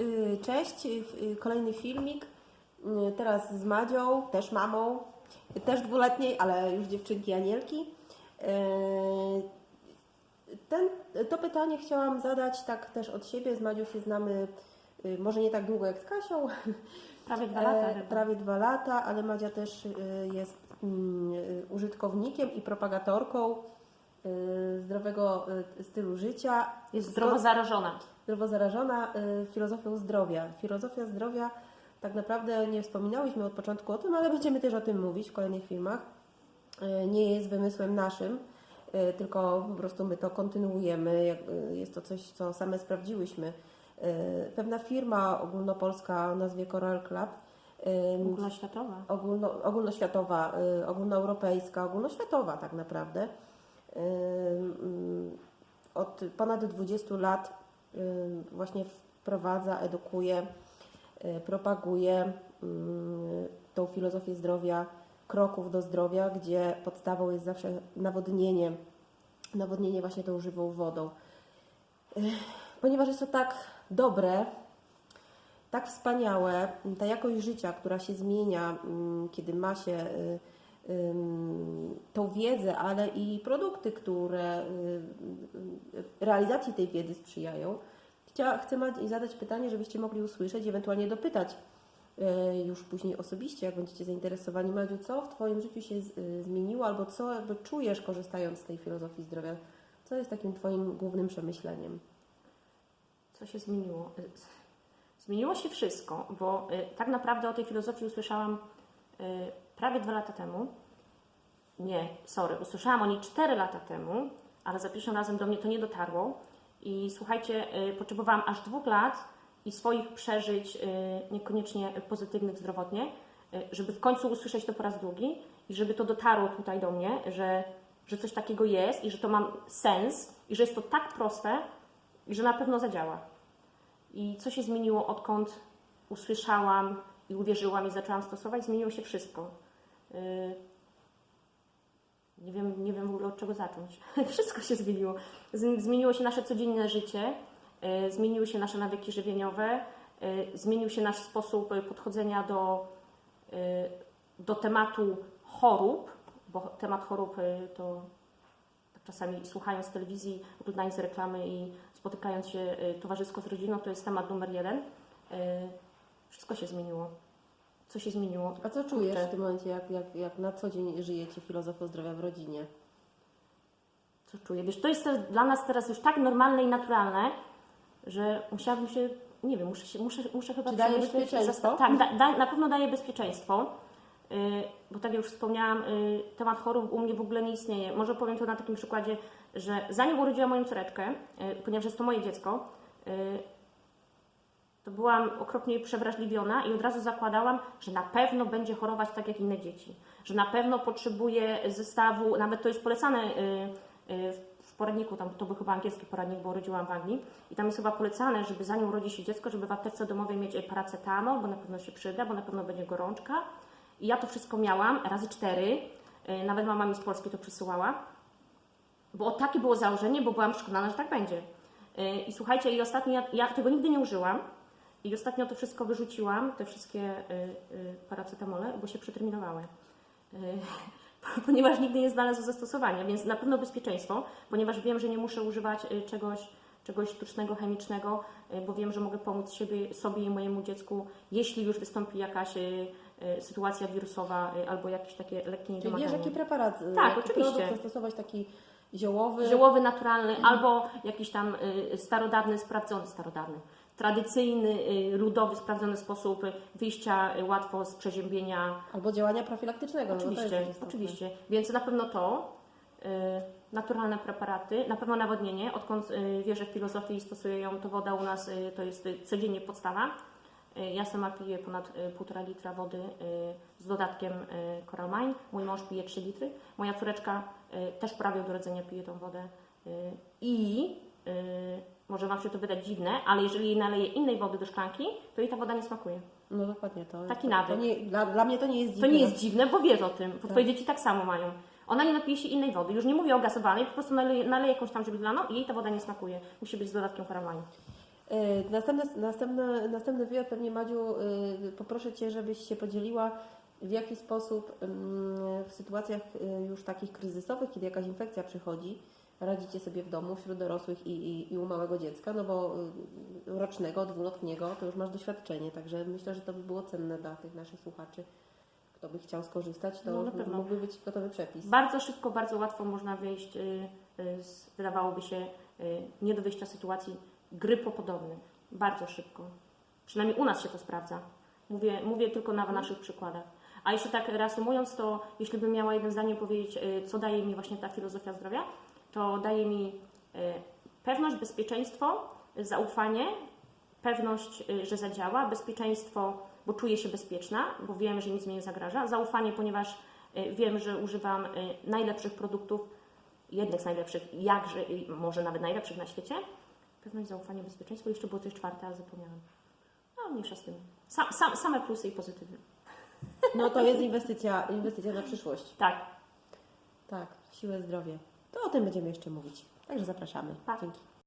Y, Cześć, y, kolejny filmik. Y, Teraz z Madzią, też mamą, y, też dwuletniej, ale już dziewczynki Anielki. Y, Ten, to pytanie chciałam zadać tak też od siebie. Z Madzią się znamy y, może nie tak długo jak z Kasią, Prawie dwa lata e, chyba. prawie dwa lata, ale Madzia też y, jest mm, y, użytkownikiem i propagatorką y, zdrowego y, stylu życia. Jest zdrowo zarażona. zdrowo zarażona y, filozofią zdrowia. Filozofia zdrowia, tak naprawdę nie wspominałyśmy od początku o tym, ale będziemy też o tym mówić w kolejnych filmach. Y, Nie jest wymysłem naszym, y, tylko po prostu my to kontynuujemy. y, Jest to coś, co same sprawdziłyśmy. Y, Pewna firma ogólnopolska o nazwie Coral Club y, Ogólnoświatowa. ogólno, ogólnoświatowa, y, ogólnoeuropejska, ogólnoświatowa tak naprawdę. Y, Od ponad 20 lat y, właśnie wprowadza, edukuje, y, propaguje tą filozofię zdrowia, kroków do zdrowia, gdzie podstawą jest zawsze nawodnienie, nawodnienie właśnie tą żywą wodą. Y, Ponieważ jest to tak dobre, tak wspaniałe, ta jakość życia, która się zmienia, kiedy ma się y, tą wiedzę, ale i produkty, które y, y, realizacji tej wiedzy sprzyjają. Chcę zadać pytanie, żebyście mogli usłyszeć, ewentualnie dopytać y, już później osobiście, jak będziecie zainteresowani. Madziu, co w Twoim życiu się zmieniło, albo co jakby czujesz korzystając z tej filozofii zdrowia? Co jest takim Twoim głównym przemyśleniem? Co się zmieniło? Zmieniło się wszystko, bo tak naprawdę o tej filozofii usłyszałam prawie dwa lata temu. Nie, sorry, usłyszałam o niej cztery lata temu, ale za pierwszym razem do mnie to nie dotarło. I słuchajcie, y, potrzebowałam aż dwóch lat i swoich przeżyć, y, niekoniecznie pozytywnych zdrowotnie, y, żeby w końcu usłyszeć to po raz drugi i żeby to dotarło tutaj do mnie, że, że coś takiego jest i że to ma sens i że jest to tak proste i że na pewno zadziała. I co się zmieniło, odkąd usłyszałam i uwierzyłam i zaczęłam stosować? Zmieniło się wszystko. Nie wiem, nie wiem w ogóle od czego zacząć. Wszystko się zmieniło. Zmieniło się nasze codzienne życie, yy, zmieniły się nasze nawyki żywieniowe, yy, zmienił się nasz sposób yy, podchodzenia do, do tematu chorób, bo temat chorób to czasami słuchając telewizji, oglądając reklamy i spotykając się towarzysko z rodziną, to jest temat numer jeden. Wszystko się zmieniło. Co się zmieniło? A co czujesz w tym momencie, jak, jak, jak na co dzień żyjecie filozofią zdrowia w rodzinie? Co czuję? Wiesz, to jest dla nas teraz już tak normalne i naturalne, że musiałabym się, nie wiem, muszę, się, muszę, muszę chyba Czy daje bezpieczeństwo? Tak, da, da, na pewno daje bezpieczeństwo. Y, bo tak jak już wspomniałam, y, temat chorób u mnie w ogóle nie istnieje. Może powiem to na takim przykładzie, że zanim urodziłam moją córeczkę, y, ponieważ jest to moje dziecko, y, to byłam okropnie przewrażliwiona i od razu zakładałam, że na pewno będzie chorować tak jak inne dzieci. Że na pewno potrzebuje zestawu, nawet to jest polecane y, y, w poradniku, tam to był chyba angielski poradnik, bo urodziłam w Anglii i tam jest chyba polecane, żeby zanim urodzi się dziecko, żeby w aptece domowej mieć paracetamol, bo na pewno się przyda, bo na pewno będzie gorączka. I ja to wszystko miałam razy cztery, y, nawet mama mi z Polski to przysyłała, bo takie było założenie, bo byłam przekonana, że tak będzie. I słuchajcie, i ostatnio ja, ja tego nigdy nie użyłam. I ostatnio to wszystko wyrzuciłam, te wszystkie y, y, paracetamole, bo się przeterminowały. Y, ponieważ nigdy nie znalazł zastosowania, więc na pewno bezpieczeństwo, ponieważ wiem, że nie muszę używać czegoś, czegoś sztucznego, chemicznego, bo wiem, że mogę pomóc siebie, sobie i mojemu dziecku, jeśli już wystąpi jakaś sytuacja wirusowa albo jakieś takie lekkie Czyli niedomaganie. wiesz, jaki preparat, Tak, jaki oczywiście. zastosować, taki ziołowy? Ziołowy, naturalny, albo jakiś tam starodawny, sprawdzony, starodawny, tradycyjny, y, ludowy, sprawdzony sposób wyjścia y, łatwo z przeziębienia. Albo działania profilaktycznego. no Oczywiście, istotne. oczywiście. Więc na pewno to, y, naturalne preparaty, na pewno nawodnienie. Odkąd wierzę w filozofię i stosuję ją, to woda u nas to jest codziennie podstawa. Ja sama piję ponad y, półtora litra wody z dodatkiem Coral Mine. Mój mąż pije 3 litry. Moja córeczka też prawie od urodzenia pije tą wodę. I może Wam się to wydać dziwne, ale jeżeli jej naleje innej wody do szklanki, to jej ta woda nie smakuje. No dokładnie to. Taki to, nawyk. To nie, dla, dla mnie to nie jest To dziwne. nie jest dziwne, bo wiesz o tym, bo Twoje dzieci tak samo mają. Ona nie napije się innej wody. Już nie mówię o gazowanej, po prostu naleje, naleje jakąś tam źródlaną i jej ta woda nie smakuje. Musi być z dodatkiem karamelu. Y, Y, Następny, następny, następny wywiad pewnie Madziu, y, poproszę Cię, żebyś się podzieliła w jaki sposób ym, w sytuacjach y, już takich kryzysowych, kiedy jakaś infekcja przychodzi, radzicie sobie w domu wśród dorosłych i, i, i u małego dziecka, no bo y, rocznego, dwuletniego, to już masz doświadczenie, także myślę, że to by było cenne dla tych naszych słuchaczy. Kto by chciał skorzystać, to No, mógłby być gotowy przepis. Bardzo szybko, bardzo łatwo można wyjść y, y, z, wydawałoby się, nie do wyjścia sytuacji grypopodobnych. Bardzo szybko. Przynajmniej u nas się to sprawdza. Mówię, mówię tylko na naszych przykładach. A jeszcze tak reasumując, to jeśli bym miała jednym zdaniem powiedzieć, co daje mi właśnie ta filozofia zdrowia, to daje mi y, pewność, bezpieczeństwo, zaufanie, pewność, y, że zadziała, bezpieczeństwo, bo czuję się bezpieczna, bo wiem, że nic mi nie zagraża, zaufanie, ponieważ y, wiem, że używam najlepszych produktów, jednych z najlepszych, jakże, i może nawet najlepszych na świecie. Pewność, zaufanie, bezpieczeństwo. Jeszcze było coś czwarte, ale zapomniałam. No, mniejsza z tym. Sam, sam, same plusy i pozytywy. No to jest inwestycja, inwestycja na przyszłość. Tak. Tak, siłę, zdrowie. To o tym będziemy jeszcze mówić. Także zapraszamy. Tak. Dzięki.